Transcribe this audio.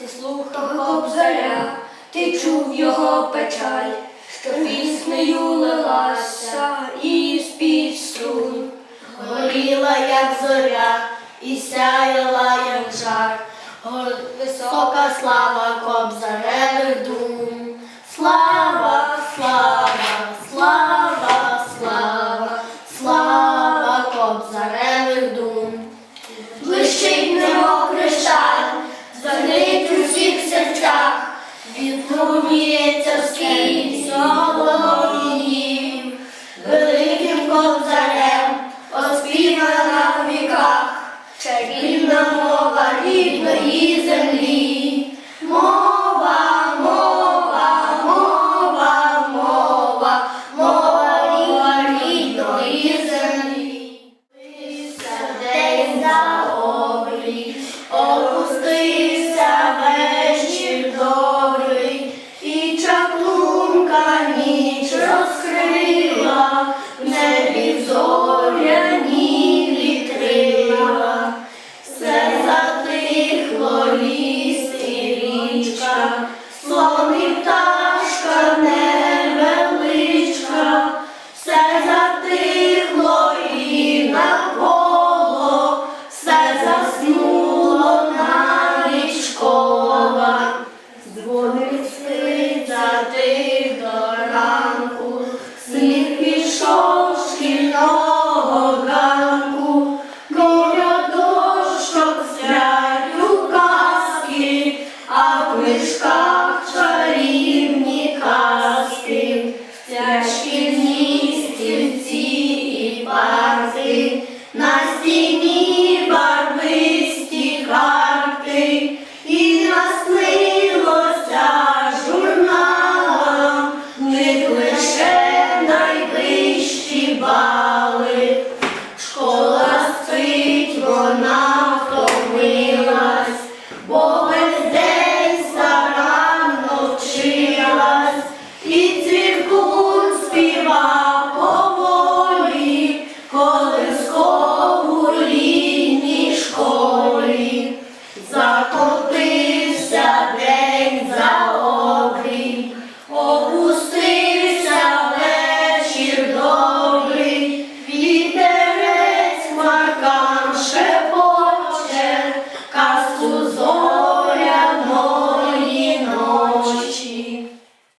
ти слухав кобзаря, ти чув його печаль, що піснею лилася і з-під струн. горіла, як зоря, і сяяла, як жар, висока слава кобзаревих дух. відгукується всім солов'їв, великим кобзарем оспівана в віках, чарівна мова рідної землі. Está